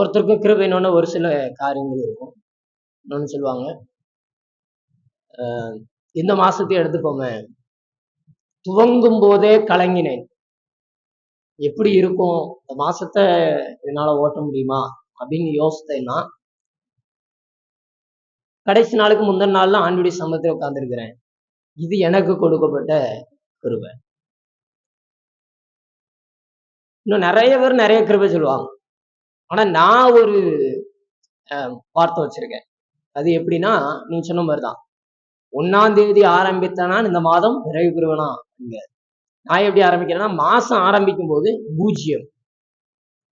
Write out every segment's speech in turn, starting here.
ஒருத்தருக்கும் கிருபைன்னு ஒரு சில காரியங்கள் இருக்கும். இன்னொன்று சொல்லுவாங்க ஆஹ் இந்த மாசத்தை எடுத்துக்கோங்க. துவங்கும் போதே கலங்கினேன். எப்படி இருக்கும்? இந்த மாசத்தை என்னால ஓட்ட முடியுமா? அப்படின்னு யோசித்தேன்னா கடைசி நாளுக்கு முந்தின நாள்ல ஆண்டுடைய சமத்தில் உட்காந்துருக்கிறேன் இது எனக்கு கொடுக்கப்பட்ட கிருபை. இன்னும் நிறைய பேர் நிறைய கிருபை சொல்லுவாங்க. ஆனா நான் ஒரு அஹ், வார்த்தை வச்சிருக்கேன். அது எப்படின்னா நீ சொன்ன மாதிரிதான். ஒன்னாம் தேதி ஆரம்பித்தனா இந்த மாதம் நிறைவு பெறுவனா? இங்க. நான் எப்படி ஆரம்பிக்கிறேன்னா மாசம் ஆரம்பிக்கும் போது பூஜ்ஜியம்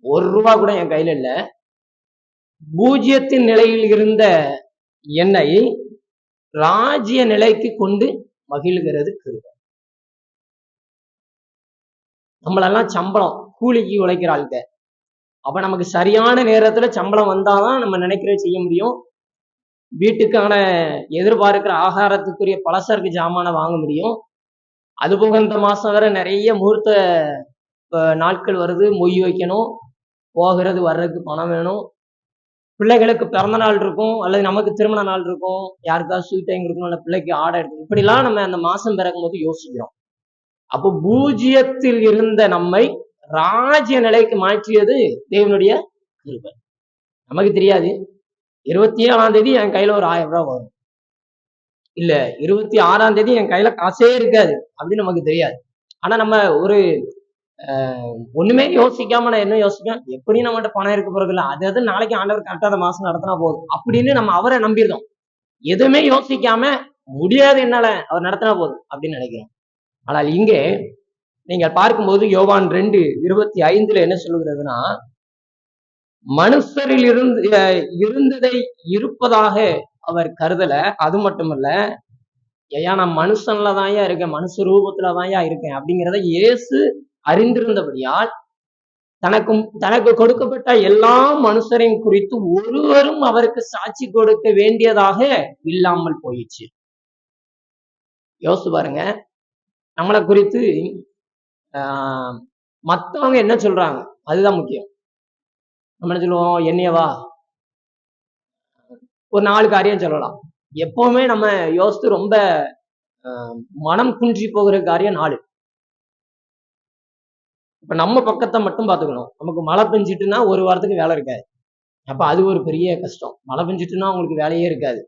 ஒரு ரூபா கூட என் கையில இல்ல. பூஜ்ஜியத்தின் நிலையில் இருந்த என்னை ராஜ்ய நிலைக்கு கொண்டு மகிழ்கிறது கிருபை. நம்மளெல்லாம் சம்பளம் கூலிக்கு உழைக்கிற ஆளுங்க அப்ப நமக்கு சரியான நேரத்துல சம்பளம் வந்தாதான் நம்ம நினைக்கிறத செய்ய முடியும். வீட்டுக்கான எதிர்பார்க்கிற ஆகாரத்துக்குரிய பலசரக்கு ஜாமானை வாங்க முடியும். அதுபோக இந்த மாசம் வேற நிறைய முகூர்த்த நாட்கள் வருது. மொய் வைக்கணும். போகிறது வர்றதுக்கு பணம் வேணும். பிள்ளைகளுக்கு பிறந்த நாள் இருக்கும். அல்லது நமக்கு திருமண நாள் இருக்கும். யாருக்காவது ஸ்வீட் டைம் இருக்கணும் இல்லை பிள்ளைக்கு ஆடை எடுக்கணும். இப்படிலாம் நம்ம அந்த மாசம் பிறக்கும் போது யோசிக்கிறோம். அப்போ பூஜ்ஜியத்தில் இருந்த நம்மை ராஜ்ய நிலைக்கு மாற்றியது தேவனுடைய கிருபை. நமக்கு தெரியாது. இருபத்தி ஏழாம் தேதி என் கையில ஒரு ஆயிரம் ரூபாய் வரும். இல்ல இருபத்தி ஆறாம் தேதி என் கையில காசே இருக்காது அப்படின்னு நமக்கு தெரியாது. ஆனா நம்ம ஒரு ஒண்ணுமே யோசிக்காம நான் என்ன யோசிக்கேன் எப்படி நம்மகிட்ட பணம் இருக்க போறது அது அது நாளைக்கு ஆண்டவர் கரெக்டாக அந்த மாசம் நடத்தினா போதும். அப்படின்னு நம்ம அவரை நம்பிடுறோம் எதுவுமே யோசிக்காம முடியாது என்னால அவர் நடத்தினா போதும் அப்படின்னு நினைக்கிறோம். ஆனால் இங்கே நீங்கள் பார்க்கும்போது யோவான் ரெண்டு இருபத்தி ஐந்துல என்ன சொல்லுகிறதுனா மனுஷரில் இருந்து இருந்ததை இருப்பதாக அவர் கருதல. அது மட்டுமல்ல ஐயா நான் மனுஷன்ல தான்யா இருக்கேன் மனுஷ ரூபத்துல தான்யா இருக்கேன் அப்படிங்கிறத இயேசு அறிந்திருந்தபடியால் தனக்கும் தனக்கு கொடுக்கப்பட்ட எல்லா மனுஷரையும் குறித்து ஒருவரும் அவருக்கு சாட்சி கொடுக்க வேண்டியதாக இல்லாமல் போயிடுச்சு. யோசிச்சு பாருங்க. நம்மளை குறித்து ஆஹ், மத்தவங்க என்ன சொல்றாங்க? அதுதான் முக்கியம். நம்ம என்ன சொல்லுவோம்? என்னையவா ஒரு நாலு காரியம் சொல்லலாம். எப்பவுமே நம்ம யோசித்து ரொம்ப மனம் குன்றி போகிற காரியம் நாலு. இப்ப நம்ம பக்கத்தை மட்டும் பார்த்துக்கணும். நமக்கு மழை பெஞ்சிட்டுன்னா ஒரு வாரத்துக்கு வேலை இருக்காது. அப்ப அது ஒரு பெரிய கஷ்டம். மழை பெஞ்சிட்டுன்னா உங்களுக்கு வேலையே இருக்காது.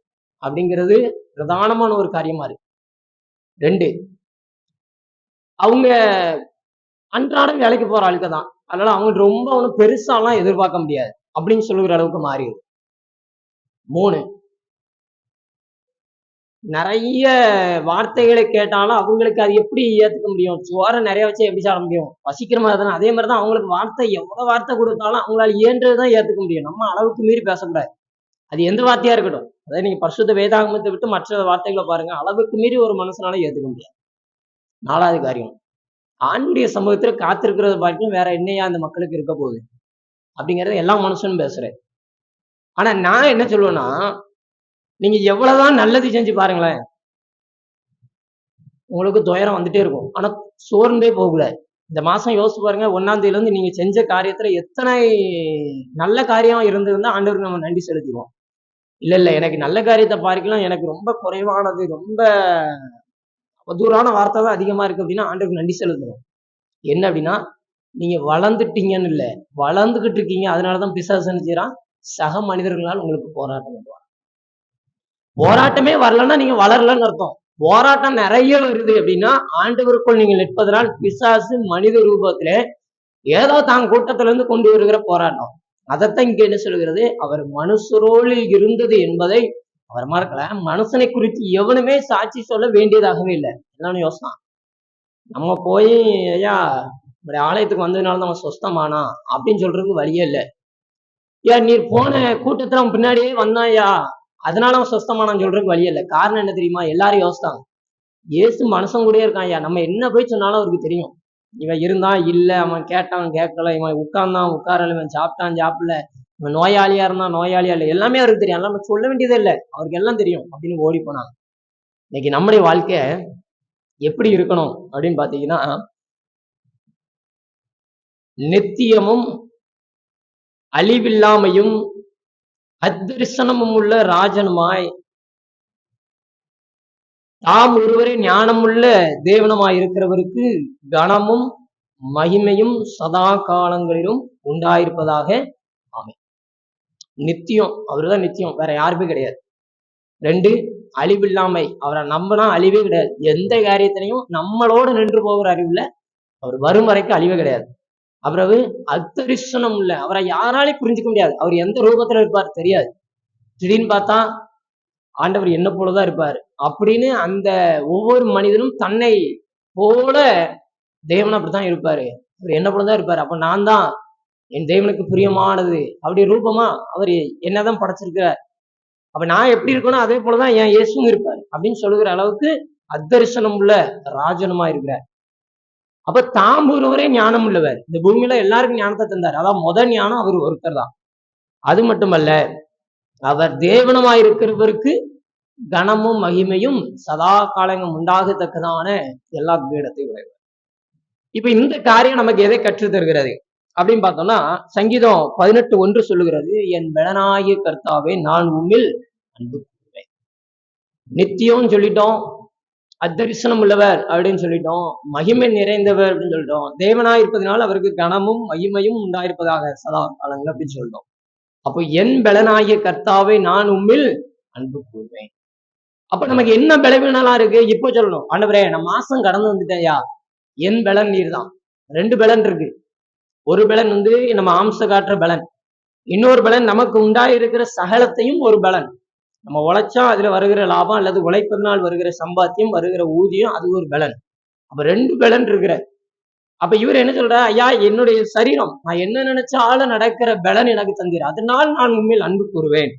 அப்படிங்கிறது பிரதானமான ஒரு காரியமா இருக்கு. ரெண்டு அவங்க அன்றாடம் வேலைக்கு போற ஆளுக்கு தான். அதனால அவங்க ரொம்ப ஒன்றும் பெருசாலாம் எதிர்பார்க்க முடியாது. அப்படின்னு சொல்லுகிற அளவுக்கு மாறிடுது. மூணு நிறைய வார்த்தைகளை கேட்டாலும் அவங்களுக்கு அது எப்படி ஏத்துக்க முடியும்? சோறை நிறைய வச்சு எப்படி சாப்பிட முடியும்? வசிக்கிற மாதிரி தானே. அதே மாதிரி தான் அவங்களுக்கு வார்த்தை எவ்வளவு வார்த்தை கொடுத்தாலும் அவங்களால இயன்றதுதான் ஏத்துக்க முடியும். நம்ம அளவுக்கு மீறி பேசக்கூடாது. அது எந்த வார்த்தையா இருக்கட்டும். அதாவது நீங்க பரிசுத்த வேதாகமத்தை விட்டு மற்ற வார்த்தைகளை பாருங்க. அளவுக்கு மீறி ஒரு மனுஷனால ஏத்துக்க முடியாது. நாலாவது காரியம். ஆண்டுடைய சமூகத்துல காத்திருக்கிறது பார்க்கலாம் வேற என்னையா அந்த மக்களுக்கு இருக்க போகுது? அப்படிங்கறத எல்லா மனுஷனும் பேசுறேன் ஆனா நான் என்ன சொல்லுவேன்னா நீங்க எவ்வளவுதான் நல்லது செஞ்சு பாருங்களேன் உங்களுக்கு துயரம் வந்துட்டே இருக்கும். ஆனா சோர்ந்தே போகக்கூடாது இந்த மாசம் யோசிச்சு பாருங்க ஒன்னாம் தேதியில இருந்து நீங்க செஞ்ச காரியத்துல எத்தனை நல்ல காரியம் இருந்திருந்தா ஆண்டவருக்கு நம்ம நன்றி செலுத்திடுவோம் இல்ல இல்ல எனக்கு நல்ல காரியத்தை பார்க்கலாம் எனக்கு ரொம்ப குறைவானது ரொம்ப மதுரான வார்த்தை தான் அதிகமா இருக்கு அப்படின்னா ஆண்டவருக்கு நன்றி செலுத்தணும். என்ன அப்படின்னா நீங்க வளர்ந்துட்டீங்கன்னு இல்ல வளர்ந்துகிட்டு இருக்கீங்க அதனாலதான் பிசாசு சக மனிதர்களால் உங்களுக்கு போராட்டம் பண்ணுவாங்க போராட்டமே வரலன்னா நீங்க வளரலன்னு அர்த்தம். போராட்டம் நிறைய வருது அப்படின்னா ஆண்டவருக்குள் நீங்கள் நிற்பதனால் பிசாசு மனித ரூபத்திலே ஏதோ தான் கூட்டத்துல இருந்து கொண்டு வருகிற போராட்டம். அதைத்தான் இங்க என்ன சொல்கிறது? அவர் மனுஷரோளில் இருந்தது என்பதை அவர் மறக்கல. மனுஷனை குறித்து எவனுமே சாட்சி சொல்ல வேண்டியதாகவே இல்லை. எல்லாரும் யோசனா நம்ம போய் ஐயா இப்படி ஆலயத்துக்கு வந்ததுனால நம்ம சொஸ்தமானா? அப்படின்னு சொல்றதுக்கு வழியே இல்லை. ஏன் நீர் போன கூட்டத்துல அவன் பின்னாடியே வந்தாயா? அதனால அவன் சொஸ்தமானான்னு சொல்றதுக்கு வழியே இல்லை. காரணம் என்ன தெரியுமா? எல்லாரும் யோசித்தாங்க ஏசு மனுஷன் கூடயே இருக்கான் ஐயா. நம்ம என்ன போய் சொன்னாலும் அவருக்கு தெரியும். இவன் இருந்தான் இல்ல அவன் கேட்டான் கேட்கல இவன் உட்கார்ந்தான் உட்காரல இவன் சாப்பிட்டான் சாப்பிடல இவன் நோயாளியா இருந்தான் நோயாளியா இல்லை எல்லாமே அவருக்கு தெரியும். எல்லாமே சொல்ல வேண்டியதே இல்லை. அவருக்கு எல்லாம் தெரியும் அப்படின்னு ஓடி போனாங்க. இன்னைக்கு நம்முடைய வாழ்க்கை எப்படி இருக்கணும் அப்படின்னு பாத்தீங்கன்னா நித்தியமும் அழிவில்லாமையும் அத்தரிசனமும் உள்ள ராஜனுமாய் தாம் ஒருவரே ஞானமுள்ள தேவனமாய் இருக்கிறவருக்கு கனமும் மகிமையும் சதா காலங்களிலும் உண்டாயிருப்பதாக. ஆமை நித்தியம் அவருதான் நித்தியம் வேற யாருமே கிடையாது. ரெண்டு அழிவில்லாமை அவரை நம்பினா அழிவே கிடையாது. எந்த காரியத்திலையும் நம்மளோட நின்று போகிற அறிவுல அவர் வரும் வரைக்கும் அழிவே கிடையாது. அவரவு அத்தரிசனம் இல்லை அவரை யாராலையும் புரிஞ்சுக்க முடியாது. அவர் எந்த ரூபத்துல இருப்பார் தெரியாது. திடீர்னு பார்த்தா ஆண்டவர் என்ன போலதான் இருப்பார். அப்படின்னு அந்த ஒவ்வொரு மனிதனும் தன்னை போல தேவன் அப்படித்தான் இருப்பாரு. அவர் என்ன போலதான் இருப்பாரு? அப்ப நான் தான் என் தேவனுக்கு பிரியமானது. அப்படி ரூபமா அவர் என்னதான் படைச்சிருக்கிறார். அப்ப நான் எப்படி இருக்கணும் அதே போலதான் என் இயேசும் இருப்பாரு. அப்படின்னு சொல்லுகிற அளவுக்கு அத்தரிசனம் உள்ள ராஜனுமா இருக்கிறார். அப்ப தாம் ஒருவரே ஞானம் உள்ளவர். இந்த பூமியில எல்லாருக்கும் ஞானத்தை தந்தார். அதான் முதல் ஞானம் அவர் ஒருத்தர் தான் அது மட்டுமல்ல அவர் தேவனமா இருக்கிறவருக்கு கனமும் மகிமையும் சதா காலங்கள் உண்டாகத்தக்கதான எல்லா பீடத்தை உடையவர். இப்ப இந்த காரியம் நமக்கு எதை கற்று தருகிறது? அப்படின்னு பார்த்தோம்னா சங்கீதம் பதினெட்டு ஒன்று சொல்லுகிறது என் பலனாகிய கர்த்தாவே நான் உண்மையில் அன்பு கூறுவேன். நித்தியம் சொல்லிட்டோம் அத்தரிசனம் உள்ளவர் அப்படின்னு சொல்லிட்டோம் மகிமை நிறைந்தவர் அப்படின்னு சொல்லிட்டோம். தேவனாய் இருப்பதனால் அவருக்கு கனமும் மகிமையும் உண்டாயிருப்பதாக சதா காலங்கள் அப்படின்னு சொல்லிட்டோம் அப்போ என் பலனாகிய கர்த்தாவை நான் உம்மில் அன்பு கூறுவேன் அப்ப நமக்கு என்ன பலவீனலாம் இருக்கு? இப்போ சொல்லணும். ஆண்டவரே நான் மாசம் கடந்து வந்துட்டேயா என் பலன் நீர் தான் ரெண்டு பலன் இருக்கு. ஒரு பலன் வந்து நம்ம ஆம்ச காட்டுற பலன். இன்னொரு பலன் நமக்கு உண்டாயிருக்கிற சகலத்தையும் ஒரு பலன். நம்ம உழைச்சா அதுல வருகிற லாபம் அல்லது உழைப்பதனால் வருகிற சம்பாத்தியம் வருகிற ஊதியம் அது ஒரு பலன். அப்ப ரெண்டு பலன் இருக்கிற. அப்ப இவர் என்ன சொல்ற ஐயா என்னுடைய சரீரம் நான் என்ன நினைச்சாலும் நடக்கிற பலன் எனக்கு தந்தீர். அதனால் நான் உண்மையில் அன்பு கூறுவேன்.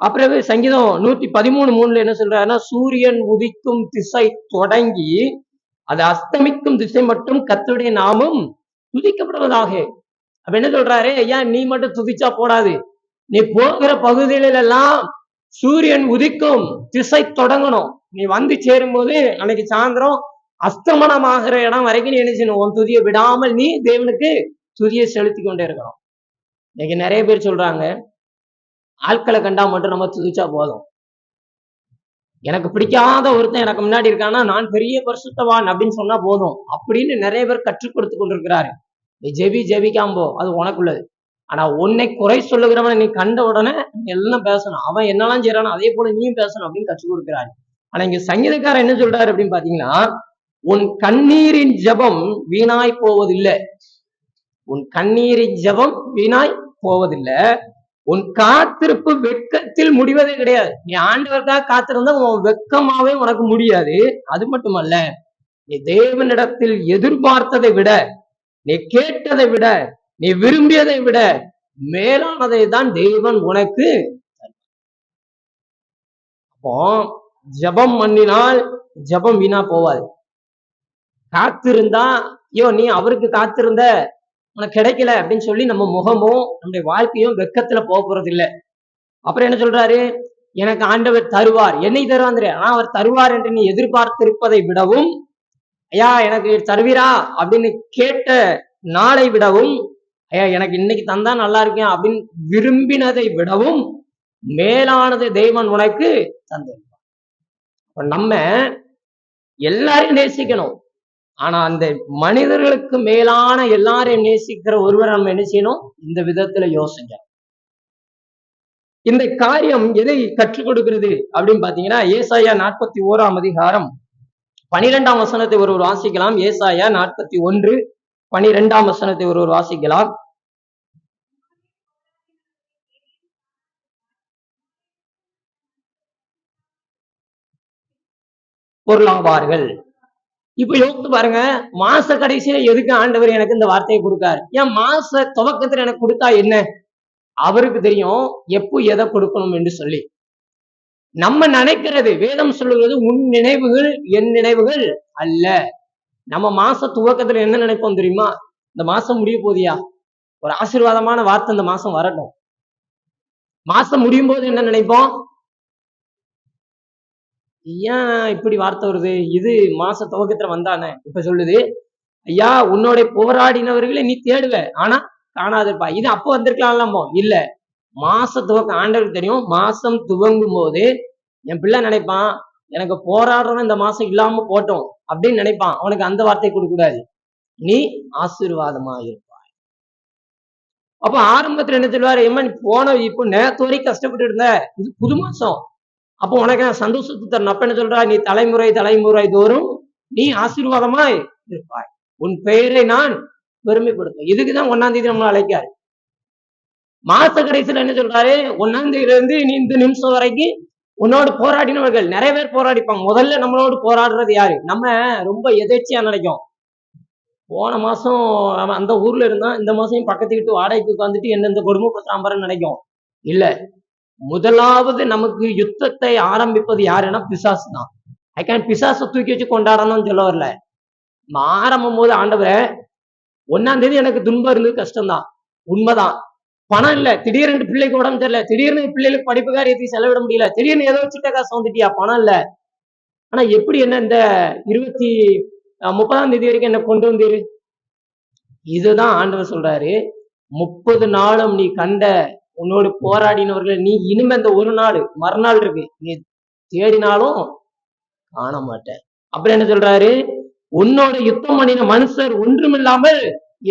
அப்புறம் சங்கீதம் நூத்தி பதிமூணு மூணுல என்ன சொல்றாருன்னா சூரியன் உதிக்கும் திசை தொடங்கி அது அஸ்தமிக்கும் திசை மட்டும் கத்துடைய நாமும் துதிக்கப்படுவதாக. அப்ப என்ன சொல்றாரு? ஐயா நீ மட்டும் துதிச்சா போடாது. நீ போகிற பகுதிகளிலெல்லாம் சூரியன் உதிக்கும் திசை தொடங்கணும். நீ வந்து சேரும்போது அன்னைக்கு சாயந்தரம் அஸ்தமனம் ஆகிற இடம் வரைக்கும் நீ என்ன செய்யணும்? உன் துதியை விடாமல் நீ தேவனுக்கு துதியை செலுத்தி கொண்டே இருக்கணும். இன்னைக்கு நிறைய பேர் சொல்றாங்க ஆட்களை கண்டா மட்டும் நம்ம துதிச்சா போதும். எனக்கு பிடிக்காத ஒருத்தன் எனக்கு முன்னாடி இருக்கானா நான் பெரிய பரிசுத்தவான் அப்படின்னு சொன்னா போதும். அப்படின்னு நிறைய பேர் கற்றுக் கொடுத்து கொண்டிருக்கிறாரு. நீ ஜெபி ஜெபிக்காம்போ அது உனக்குள்ளது. ஆனா உன்னை குறை சொல்லுகிறவனை நீ கண்ட உடனே நீ எல்லாம் பேசணும். அவன் என்னெல்லாம் செய்யறானோ அதே போல நீயும் பேசணும் அப்படின்னு கற்றுக் கொடுக்கிறாரு. ஆனா இங்க சங்கீதக்காரன் என்ன சொல்றாரு அப்படின்னு பாத்தீங்கன்னா உன் கண்ணீரின் ஜெபம் வீணாய் போவதில்லை. உன் கண்ணீரின் ஜெபம் வீணாய் போவதில்லை. உன் காத்திருப்பு வெட்கத்தில் முடிவதே கிடையாது. நீ ஆண்டவருக்காக காத்திருந்தா உன் வெக்கமாவே உனக்கு முடியாது. அது மட்டுமல்ல நீ தேவனிடத்தில் எதிர்பார்த்ததை விட நீ கேட்டதை விட நீ விரும்பியதை விட மேலானதை தான் தெய்வன் உனக்கு அப்போ ஜெபம் பண்ணினால் ஜெபம் வீணா போவாது. காத்திருந்தா ஐயோ நீ அவருக்கு காத்திருந்த உனக்கு கிடைக்கல அப்படின்னு சொல்லி நம்ம முகமும் நம்முடைய வாழ்க்கையும் வெக்கத்துல போக போறது அப்புறம் என்ன சொல்றாரு? எனக்கு ஆண்டவர் தருவார். என்னை தருவார் ஆனா அவர் தருவார் என்று நீ எதிர்பார்த்திருப்பதை விடவும் ஐயா எனக்கு தருவீரா? அப்படின்னு கேட்ட நாளை விடவும் ஐயா எனக்கு இன்னைக்கு தந்தா நல்லா இருக்கேன் அப்படின்னு விரும்பினதை விடவும் மேலானது தெய்வன் உனக்கு தந்திருப்பான் நம்ம எல்லாரையும் நேசிக்கணும். ஆனா அந்த மனிதர்களுக்கு மேலான எல்லாரையும் நேசிக்கிற ஒருவரை நம்ம என்ன செய்யணும்? இந்த விதத்துல யோசிக்கணும். இந்த காரியம் எதை கற்றுக் கொடுக்கிறது அப்படின்னு பாத்தீங்கன்னா ஏசாயா நாற்பத்தி ஓராம் அதிகாரம் பனிரெண்டாம் வசனத்தை ஒருவர் வாசிக்கலாம். ஏசாயா நாற்பத்தி ஒன்று பனிரெண்டாம் வசனத்தை ஒருவர் வாசிக்கலாம். பொருளாவார்கள். இப்ப யோசித்து பாருங்க மாச கடைசியில எதுக்கு ஆண்டவர் எனக்கு இந்த வார்த்தையை கொடுக்காரு? ஏன் மாச துவக்கத்துல எனக்கு கொடுத்தா என்ன? அவருக்கு தெரியும் எப்போ எதை கொடுக்கணும் என்று சொல்லி. நம்ம நினைக்கிறது வேதம் சொல்லுகிறது உன் நினைவுகள் என் நினைவுகள் அல்ல. நம்ம மாச துவக்கத்துல என்ன நினைப்போம் தெரியுமா? இந்த மாசம் முடிய போதியா ஒரு ஆசீர்வாதமான வார்த்தை இந்த மாசம் வரட்டும். மாசம் முடியும் போது என்ன நினைப்போம்? ஏன் இப்படி வார்த்தை வருது. இது மாச துவக்கத்துல வந்தானே. இப்ப சொல்லுது ஐயா உன்னோட போராடினவர்களை நீ தேடுவ. ஆனா காணாதிருப்பா இது அப்போ வந்திருக்கலாம்லாமோ இல்ல. மாச துவக்கம் ஆண்டவருக்கு தெரியும் மாசம் துவங்கும் போது என் பிள்ளை நினைப்பான் எனக்கு போராடுறவன் இந்த மாசம் இல்லாம போட்டோம் அப்படின்னு நினைப்பான். அவனுக்கு அந்த வார்த்தை கொடுக்க கூடாது. நீ ஆசீர்வாதமா இருப்பாய். அப்ப ஆரம்பத்துல என்ன சொல்லுவாரு ஏம்மா நீ போன இப்போ நேரத்து வரைக்கும் கஷ்டப்பட்டு இருந்த. இது புது மாசம். அப்போ உனக்கு நான் சந்தோஷத்தை தரணும். அப்ப என்ன சொல்றா? நீ தலைமுறை தலைமுறை தோறும் நீ ஆசீர்வாதமாய் இருப்பாய். உன் பெயரை நான் பெருமைப்படுத்தும் இதுக்குதான் ஒன்னாம் தேதி நம்மளை அழைக்காரு மாச கடைசியில என்ன சொல்றாரு? ஒன்னாம் தேதியில இருந்து நீ இந்த நிமிஷம் வரைக்கும் உன்னோடு போராடினவர்கள் நிறைய பேர் போராடிப்பாங்க. முதல்ல நம்மளோடு போராடுறது யாரு? நம்ம ரொம்ப எதேச்சியா நினைக்கும். போன மாசம் அந்த ஊர்ல இருந்தா இந்த மாசம் பக்கத்து வீட்டு வாடகைக்கு உட்காந்துட்டு எந்தெந்த கொடுமைப்படுத்தாம்பரன்னு நினைக்கும். இல்ல. முதலாவது நமக்கு யுத்தத்தை ஆரம்பிப்பது யாருன்னா பிசாசு தான் ஐ கேன் பிசாசை தூக்கி வச்சு கொண்டாடணும்னு சொல்ல வரல நான் ஆரம்பம் போது ஆண்டவரை ஒன்னாம் தேதி எனக்கு துன்பம் இருந்தது கஷ்டம்தான். உண்மைதான். பணம் இல்ல. திடீர்னு பிள்ளைக்கு உடம்பு தெரியல திடீர்னு பிள்ளைகளுக்கு படிப்பு காரியத்தை செலவிட முடியல. திடீர்னு ஏதோ சிட்ட காசு வந்துட்டியா? பணம் இல்ல. ஆனா எப்படி என்ன இந்த இருபத்தி முப்பதாம் தேதி வரைக்கும் என்ன கொண்டு வந்தீரு? இதுதான் ஆண்டவர் சொல்றாரு. முப்பது நாளும் நீ கண்ட உன்னோடு போராடினவர்கள் நீ இனிமே இந்த ஒரு நாள் மறுநாள் இருக்கு. நீ தேடினாலும் காண மாட்டேன் அப்புறம் என்ன சொல்றாரு? உன்னோட யுத்தம் பண்ணின மனுஷர் ஒன்றுமில்லாமல்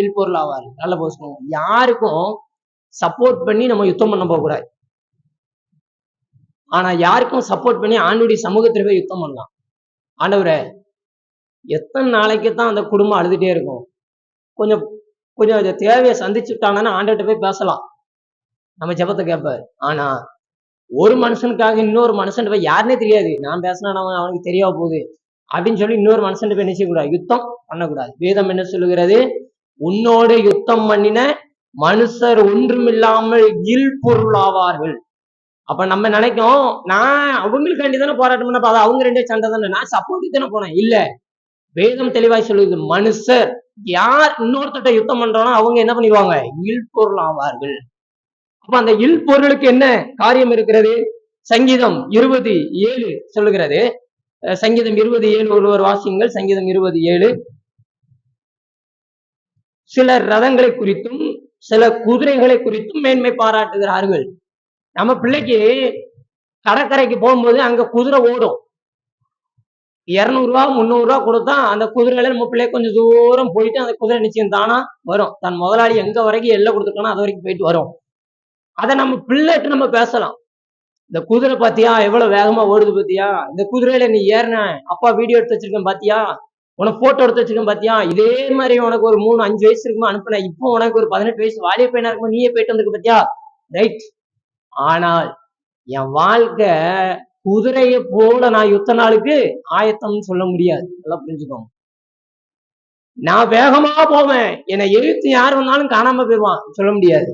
இல்பொருள் ஆவார் நல்ல போசணும் யாருக்கும் சப்போர்ட் பண்ணி நம்ம யுத்தம் பண்ண போக கூடாது ஆனா யாருக்கும் சப்போர்ட் பண்ணி ஆண்டுடைய சமூகத்துல போய் யுத்தம் பண்ணலாம். ஆண்டவரே எத்தனை நாளைக்கு தான் அந்த குடும்பம் அழுதுட்டே இருக்கும். கொஞ்சம் கொஞ்சம் தேவையை சந்திச்சுட்டாங்கன்னா ஆண்டவர்கிட்ட போய் பேசலாம். நம்ம ஜெபத்தை கேட்பாரு ஆனா ஒரு மனுஷனுக்காக இன்னொரு மனுஷன் போய் யாருன்னே தெரியாது. நான் பேசினா அவன் அவனுக்கு தெரியா போகுது. அப்படின்னு சொல்லி இன்னொரு மனுஷன் போய் என்ன செய்யக்கூடாது? யுத்தம் பண்ணக்கூடாது. வேதம் என்ன சொல்லுகிறது? உன்னோடு யுத்தம் பண்ணின மனுஷர் ஒன்றுமில்லாமல் இல் பொருளாவார்கள் அப்ப நம்ம நினைக்கும் நான் அவங்களுக்காண்டி தானே போராட்டம் பண்ண அது அவங்க ரெண்டே சண்டை தானே. நான் சப்போர்ட்டுக்கு தானே போனேன். இல்ல. வேதம் தெளிவாய் சொல்லுது மனுஷர் யார் இன்னொருத்தட்ட யுத்தம் பண்றானோ அவங்க என்ன பண்ணிடுவாங்க? இல் பொருள் ஆவார்கள் அப்ப அந்த இல் பொருளுக்கு என்ன காரியம் இருக்கிறது? சங்கீதம் இருபது ஏழு சொல்லுகிறது. சங்கீதம் இருபது ஏழு ஒருவர் வாசியுங்கள். சங்கீதம் இருபது ஏழு. சில ரதங்களை குறித்தும் சில குதிரைகளை குறித்தும் மேன்மை பாராட்டுகிறார்கள். நம்ம பிள்ளைக்கு கடற்கரைக்கு போகும்போது அங்க குதிரை ஓடும். இரநூறுவா முந்நூறு ரூபா கொடுத்தா அந்த குதிரையில நம்ம பிள்ளை கொஞ்சம் தூரம் போயிட்டு அந்த குதிரை நிச்சயம் தானா வரும். தன் முதலாளி எங்க வரைக்கும் எல்லை கொடுத்துருக்கானோ அது வரைக்கும் போயிட்டு வரும். அதை நம்ம பிள்ளைட்டு நம்ம பேசலாம். இந்த குதிரை பாத்தியா எவ்வளவு வேகமா ஓடுது பாத்தியா? இந்த குதிரையில நீ ஏறின அப்பா வீடியோ எடுத்து வச்சிருக்கேன் பாத்தியா? உனக்கு போட்டோ எடுத்து வச்சிருக்கேன் பாத்தியா? இதே மாதிரி உனக்கு ஒரு மூணு அஞ்சு வயசு இருக்குமா அனுப்பின இப்போ உனக்கு ஒரு பதினெட்டு வயசு வாலிய பையனா இருக்குமா நீயே போயிட்டு வந்திருக்க பாத்தியா? ரைட் ஆனால் என் வாழ்க்கை குதிரைய போல நான் யுத்த நாளுக்கு ஆயத்தம்னு சொல்ல முடியாது. நல்லா புரிஞ்சுக்கோங்க. நான் வேகமா போவேன். என்னை எழுத்து யார் வந்தாலும் காணாம போயிடுவான் சொல்ல முடியாது.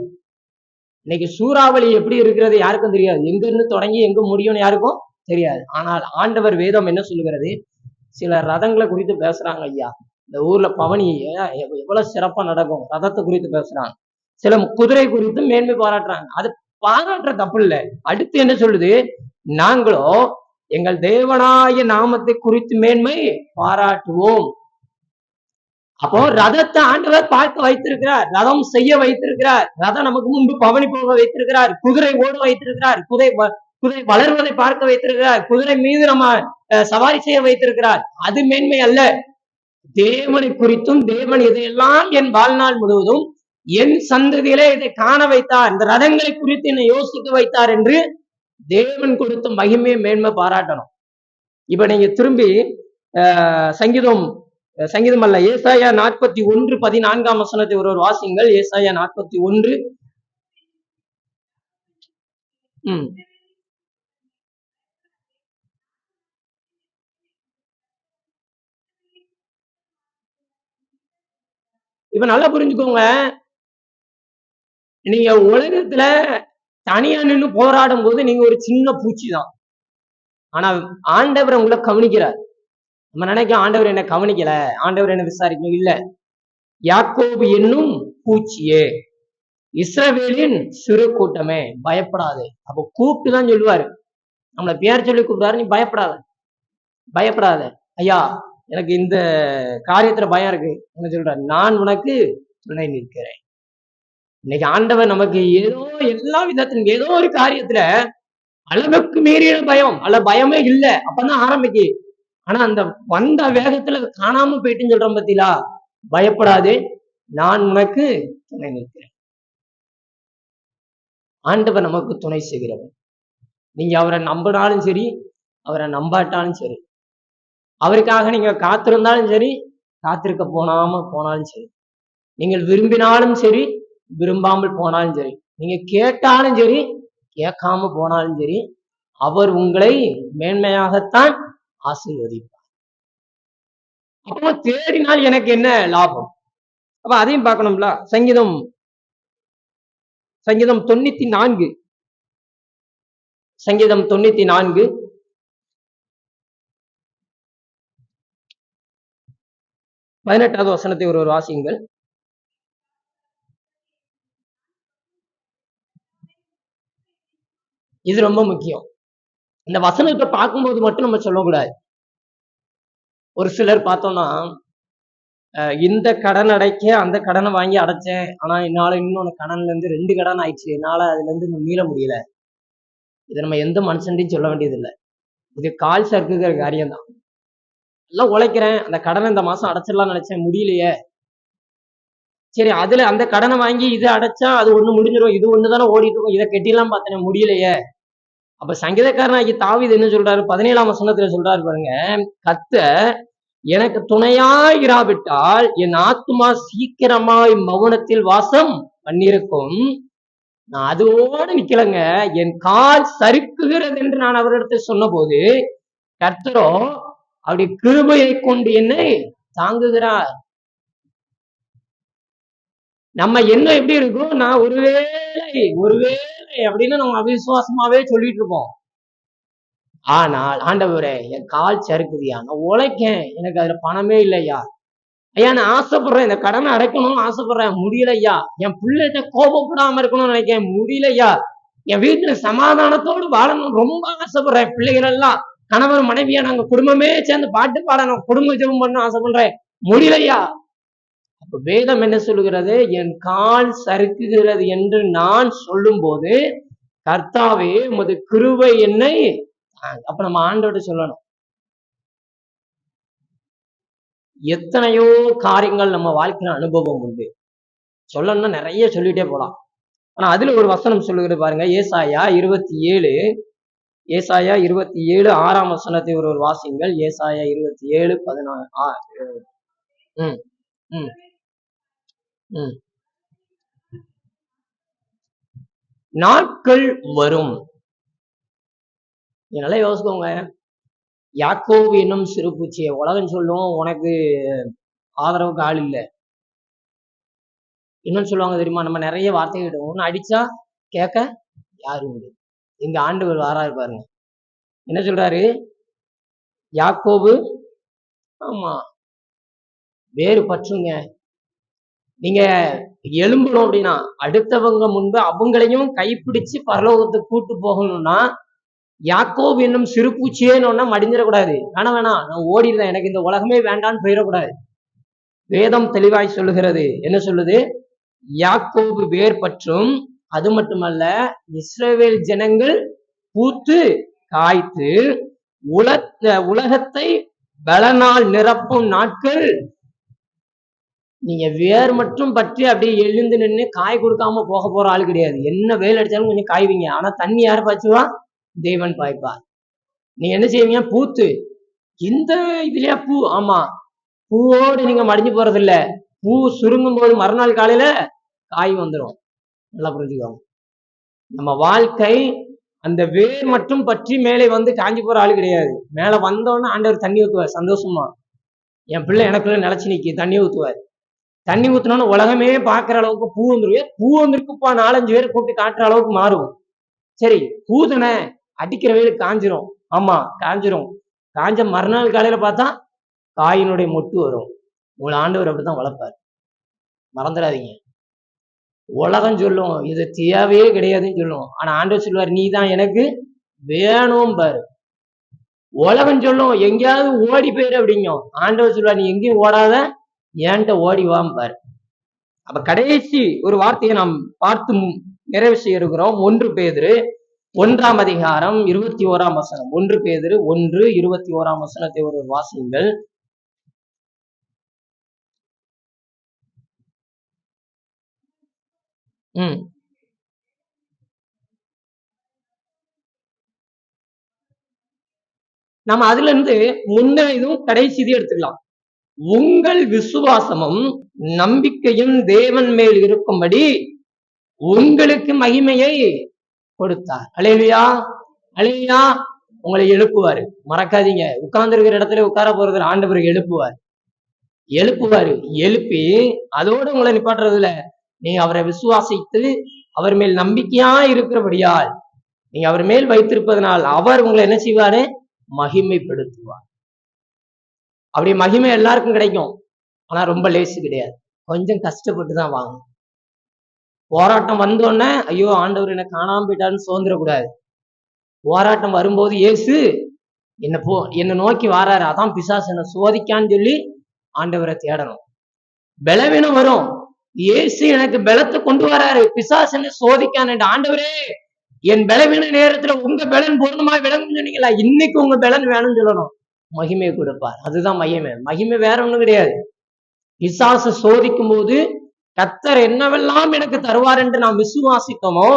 இன்னைக்கு சூறாவளி எப்படி இருக்கிறது யாருக்கும் தெரியாது. எங்க இருந்து தொடங்கி எங்க முடியும்னு யாருக்கும் தெரியாது. ஆனால் ஆண்டவர் வேதம் என்ன சொல்லுகிறது? சில ரதங்களை குறித்து பேசுறாங்க ஐயா. இந்த ஊர்ல பவனி எவ்வளவு சிறப்பா நடக்கும். ரதத்தை குறித்து பேசுறாங்க. சில குதிரை குறித்து மேன்மை பாராட்டுறாங்க. அது பாராட்டுற தப்பு இல்லை. அடுத்து என்ன சொல்லுது? நாங்களோ எங்கள் தேவனாய நாமத்தை குறித்து மேன்மை பாராட்டுவோம். அப்போ ரதத்தை ஆண்டவர் பார்க்க வைத்திருக்கிறார். ரதம் செய்ய வைத்திருக்கிறார். ரதம் நமக்கு முன்பு பவனி போக வைத்திருக்கிறார். குதிரை ஓட வைத்திருக்கிறார். குதிரை வ- குதிரை வளர்வதை பார்க்க வைத்திருக்கிறார். குதிரை மீது நம்ம அஹ், சவாரி செய்ய வைத்திருக்கிறார். அது மேன்மை அல்ல. தேவனை குறித்தும் தேவன் இதையெல்லாம் என் வாழ்நாள் முழுவதும் என் சந்ததியிலே இதை காண வைத்தார் இந்த ரதங்களை குறித்து என்னை யோசிக்க வைத்தார் என்று தேவன் கொடுத்த மகிமையை மேன்மை பாராட்டணும். இப்ப நீங்க திரும்பி சங்கீதம் சங்கீதம் அல்ல. ஏசாயா நாற்பத்தி ஒன்று பதினான்காம் வசனத்தை ஒருவர் வாசிங்கள் ஏசாயா நாற்பத்தி ஒன்று. உம் இப்ப நல்லா புரிஞ்சுக்கோங்க. நீங்க உலகத்துல தனியா நின்னு போராடும் போது நீங்க ஒரு சின்ன பூச்சி தான் ஆனா ஆண்டவர் உங்களை கவனிக்கிறார். நம்ம நினைக்கும் ஆண்டவர் என்ன கவனிக்கல. ஆண்டவர் என்ன விசாரிக்கணும் இல்ல. யாக்கோபு என்னும் பூச்சியே. இஸ்ரவேலின் சிறு கூட்டமே பயப்படாதே. அப்ப கூப்பிட்டு தான் சொல்லுவாரு. நம்மளை பேர் சொல்லி கூப்பிடுவாரு நீ பயப்படாத. பயப்படாத. ஐயா எனக்கு இந்த காரியத்துல பயம் இருக்கு. என்ன சொல்றாரு? நான் உனக்கு துணை நிற்கிறேன். இன்னைக்கு ஆண்டவர் நமக்கு ஏதோ எல்லா விதத்திலும் ஏதோ ஒரு காரியத்துல அளவுக்கு மீறிய பயம். அல்ல பயமே இல்லை. அப்பதான் ஆரம்பிக்கு. ஆனா அந்த வந்த வேகத்துல காணாம போயிட்டுன்னு சொல்றோம் பத்திலா பயப்படாதே நான் உனக்கு துணை நிற்கிறேன். ஆண்டவர் நமக்கு துணை செய்கிறவர். நீங்க அவரை நம்பினாலும் சரி அவரை நம்பாட்டாலும் சரி அவருக்காக நீங்க காத்திருந்தாலும் சரி காத்திருக்க போனாம போனாலும் சரி நீங்கள் விரும்பினாலும் சரி விரும்பாமல் போனாலும் சரி நீங்க கேட்டாலும் சரி கேட்காம போனாலும் சரி அவர் உங்களை மேன்மையாகத்தான் ஆசீர்வதிப்பார். அப்போ தேடினால் எனக்கு என்ன லாபம்? அப்ப அதையும் பார்க்கணும்ல. சங்கீதம் சங்கீதம் தொண்ணூத்தி நான்கு. சங்கீதம் தொண்ணூத்தி நான்கு. பதினெட்டாவது வசனத்தை ஒருவர் வாசியுங்கள். இது ரொம்ப முக்கியம். இந்த வசனத்தை பார்க்கும்போது மட்டும் நம்ம சொல்லக்கூடாது. ஒரு சிலர் பார்த்தோம்னா அஹ் இந்த கடன் அடைக்க அந்த கடனை வாங்கி அடைச்சேன் ஆனா என்னால இன்னொன்னு கடன்ல இருந்து ரெண்டு கடன் ஆயிடுச்சு என்னால அதுல இருந்து இன்னும் மீள முடியல. இதை நம்ம எந்த மனுஷன்டையும் சொல்ல வேண்டியது இல்லை இது கால் சறுக்குங்கிற காரியம் தான் எல்லாம் உழைக்கிறேன் அந்த கடனை இந்த மாசம் அடைச்சிடலாம் நினைச்சேன் முடியலையே. சரி அதுல அந்த கடனை வாங்கி இதை அடைச்சா அது ஒண்ணு முடிஞ்சிடும் இது ஒண்ணு தானே ஓடிட்டு இருக்கும் இதை கெட்டிலாம் பார்த்தேன் முடியலையே. அப்ப சங்கீதக்காரனாகி தாவீது என்ன சொல்றாரு? பதினேழாம் வசனத்துல சொல்றாரு பாருங்க. கத்த எனக்கு துணையாயிராவிட்டால் என் ஆத்துமா சீக்கிரமாய் மௌனத்தில் வாசம் பண்ணிருக்கும் நான் அதோடு நிக்கலங்க. என் கால் சறுக்குகிறது என்று நான் அவரிடத்தில் சொன்னபோது கர்த்தரோ அவருடைய கிருபையை கொண்டு என்னை தாங்குகிறார். நம்ம என்ன எப்படி இருக்கும் நான் ஒருவேளை ஒருவேளை அப்படின்னு நம்ம அவிசுவாசமாவே சொல்லிட்டு இருப்போம். ஆனால் ஆண்டவரே என் கால் சறுக்குதியா நான் உழைக்கேன். எனக்கு அதுல பணமே இல்லையா ஐயா. நான் ஆசைப்படுறேன். இந்த கடனை அடைக்கணும்னு ஆசைப்படுறேன். முடியலையா என் பிள்ளைகிட்ட கோபப்படாம இருக்கணும்னு நினைக்கிறேன் முடியலையா என் வீட்டுல சமாதானத்தோடு வாழணும் ரொம்ப ஆசைப்படுறேன். பிள்ளைகள் எல்லாம் கணவர் மனைவியா நாங்க குடும்பமே சேர்ந்து பாட்டு பாட நான் குடும்ப ஜெபம் பண்ண ஆசைப்படுறேன். முடியலையா வேதம் என்ன சொல்லுகிறது? என் கால் சறுக்குகிறது என்று நான் சொல்லும்போது கர்த்தாவே உமது கிருவை என்னை அப்ப நம்ம ஆண்டோட சொல்லணும். எத்தனையோ காரியங்கள் நம்ம வாழ்க்கையில அனுபவம் உண்டு. சொல்லணும்னா நிறைய சொல்லிட்டே போலாம். ஆனா அதுல ஒரு வசனம் சொல்லுகிறது பாருங்க. ஏசாயா இருபத்தி ஏழு ஏசாயா இருபத்தி ஏழு ஆறாம் வசனத்தை ஒரு ஒரு வாசிங்கள் ஏசாயா இருபத்தி ஏழு பதினாறு ஆ, ம் ம். நாட்கள் வரும். நல்லா யோசிக்கோங்க. யாக்கோவு என்னும் சிறு பூச்சியை உலகம் சொல்லும் உனக்கு ஆதரவுக்கு ஆள் இல்லை. இன்னொன்னு சொல்லுவாங்க தெரியுமா? நம்ம நிறைய வார்த்தைகள் ஒன்று அடிச்சா கேட்க யாரும் உண்டு? இங்க ஆண்டவர் வாரா இருப்பாருங்க. என்ன சொல்றாரு? யாக்கோபு ஆமா. வேறு பற்றுங்க. நீங்க எழும்பணும் அப்படின்னா அடுத்தவங்க முன்பு அவங்களையும் கைப்பிடிச்சு பரலோகத்தை கூட்டு போகணும்னா யாக்கோ என்னும் சிறு பூச்சியேன்னு மடிஞ்சிடக்கூடாது வேணாம் வேணாம் நான் ஓடிடுறேன் எனக்கு இந்த உலகமே வேண்டான்னு போயிடக்கூடாது. வேதம் தெளிவாய் சொல்லுகிறது. என்ன சொல்லுது? யாக்கோபு வேர் பற்றும் அது மட்டுமல்ல இஸ்ரேவேல் ஜனங்கள் பூத்து காய்த்து உல உலகத்தை பலனால் நிரப்பும் நாட்கள் நீங்க வேர் மட்டும் பற்றி அப்படியே எழுந்து நின்று காய் கொடுக்காம போக போற ஆள் கிடையாது. என்ன வெயில் அடிச்சாலும் கொஞ்சம் காய்வீங்க. ஆனா தண்ணி யார் பாய்ச்சுவா? தேவன் பாய்ப்பார். நீங்க என்ன செய்வீங்க? பூத்து. இந்த இதுலயா? பூ. ஆமா. பூவோடு நீங்க மடிஞ்சு போறது இல்ல பூ சுருங்கும் போது மறுநாள் காலையில காய் வந்துடும் நல்லா புரிஞ்சுக்கோங்க. நம்ம வாழ்க்கை அந்த வேர் மட்டும் பற்றி மேலே வந்து காஞ்சி போற ஆள் கிடையாது. மேல வந்தோடனே ஆண்டவர் தண்ணி ஊத்துவார். சந்தோஷமா. என் பிள்ளை எனக்குள்ள நிலைச்சு நிக்கி. தண்ணி ஊத்துவார். தண்ணி ஊத்துனோன்னு உலகமே பார்க்குற அளவுக்கு பூ வந்துருவே. பூ வந்திருக்குப்பா நாலஞ்சு பேர் கூப்பிட்டு காட்டுற அளவுக்கு மாறும். சரி பூ தானே அடிக்கிற வெயில் காஞ்சிரும். ஆமா காஞ்சிரும். காஞ்ச மறுநாள் காலையில பார்த்தா காயினுடைய மொட்டு வரும். உங்களை ஆண்டவர் அப்படித்தான் வளர்ப்பார். மறந்துடாதீங்க. உலகம் சொல்லும் இது தேவையே கிடையாதுன்னு சொல்லும். ஆனா ஆண்டவர் சொல்லுவார் நீ தான் எனக்கு வேணும் பாரு. உலகம் சொல்லும் எங்கேயாவது ஓடி போயிரு அப்படிங்கும். ஆண்டவர் சொல்லுவார் நீ எங்கேயும் ஓடாத. ஏன்ட்ட ஓடிவாம் பார். பாரு அப்ப கடைசி ஒரு வார்த்தையை நாம் பார்த்து மு- நிறைவு இருக்கிறோம் ஒன்று பேதிரு ஒன்றாம் அதிகாரம் இருபத்தி ஓராம் வசனம். ஒன்று பேதிரு ஒன்று இருபத்தி ஓராம் வசனத்தை ஒரு வாசியுங்கள். ம். நம்ம அதுல இருந்து முன்ன இதுவும் கடைசி இது எடுத்துக்கலாம். உங்கள் விசுவாசமும் நம்பிக்கையும் தேவன் மேல் இருக்கும்படி உங்களுக்கு மகிமையை கொடுத்தார். அலையிலையா அலையா உங்களை எழுப்புவாரு. மறக்காதீங்க. உட்கார்ந்து இருக்கிற இடத்துல உட்கார போறது ஆண்டவர் எழுப்புவார். எழுப்புவாரு. எழுப்பி அதோட உங்களை நிப்பாட்டுறதுல நீங்க அவரை விசுவாசித்து அவர் மேல் நம்பிக்கையா இருக்கிறபடியால் நீங்க அவர் மேல் வைத்திருப்பதனால் அவர் உங்களை என்ன செய்வாரு? மகிமைப்படுத்துவார். அப்படி மகிமை எல்லாருக்கும் கிடைக்கும். ஆனா ரொம்ப லேசு கிடையாது. கொஞ்சம் கஷ்டப்பட்டு தான் வாங்கணும். போராட்டம் வந்தோடனே ஐயோ ஆண்டவர் என்ன காணாம போயிட்டாருன்னு சுதந்திரக்கூடாது. போராட்டம் வரும்போது ஏசு என்ன போ என்னை நோக்கி வாராரு. அதான் பிசாசு என்ன சோதிக்கான்னு சொல்லி ஆண்டவரை தேடணும். பலவீனம் வரும். இயேசு எனக்கு பலத்தை கொண்டு வராரு. பிசாசு என்ன சோதிக்கான்னு ஆண்டவரே என் பலவீன நேரத்துல உங்க பலன் பொருந்தமா விளங்கும் சொன்னீங்களா இன்னைக்கு உங்க பலன் வேணும்னு சொல்லணும். மகிமை கொடுப்பார். அதுதான் மகிமை. மகிமை வேற ஒண்ணும் கிடையாது. பிசாசு சோதிக்கும் போது கத்தர் என்னவெல்லாம் எனக்கு தருவார் என்று நாம் விசுவாசித்தோமோ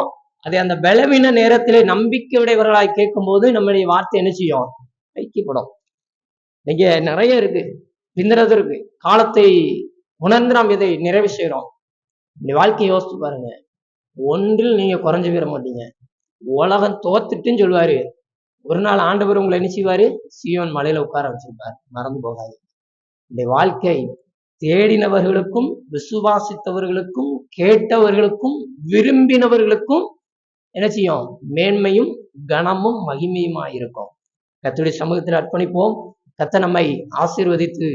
அதை அந்த பலவீன நேரத்திலே நம்பிக்கை உடையவர்களாய் கேட்கும் போது நம்முடைய வார்த்தை என்ன செய்யும்? ஐக்கியப்படும் இங்க நிறைய இருக்கு. பிந்தறது இருக்கு. காலத்தை உணர்ந்து நாம் இதை நிறைவு செய்யறோம் இந்த வாழ்க்கையை யோசிச்சு பாருங்க. ஒன்றில் நீங்க குறைஞ்சு போயிட மாட்டீங்க. உலகம் தோத்துட்டுன்னு சொல்லுவாரு. ஒரு நாள் ஆண்டவர் உங்களை என்ன செய்வாரு? சீவன் மலையில உட்கார வச்சிருப்பார். மறந்து போகாது. இந்த வாழ்க்கை தேடினவர்களுக்கும் விசுவாசித்தவர்களுக்கும் கேட்டவர்களுக்கும் விரும்பினவர்களுக்கும் என்ன செய்யும்? மேன்மையும் கனமும் மகிமையுமா இருக்கும் கத்துடைய சமூகத்தில் அர்ப்பணிப்போம். கத்த நம்மை ஆசீர்வதித்து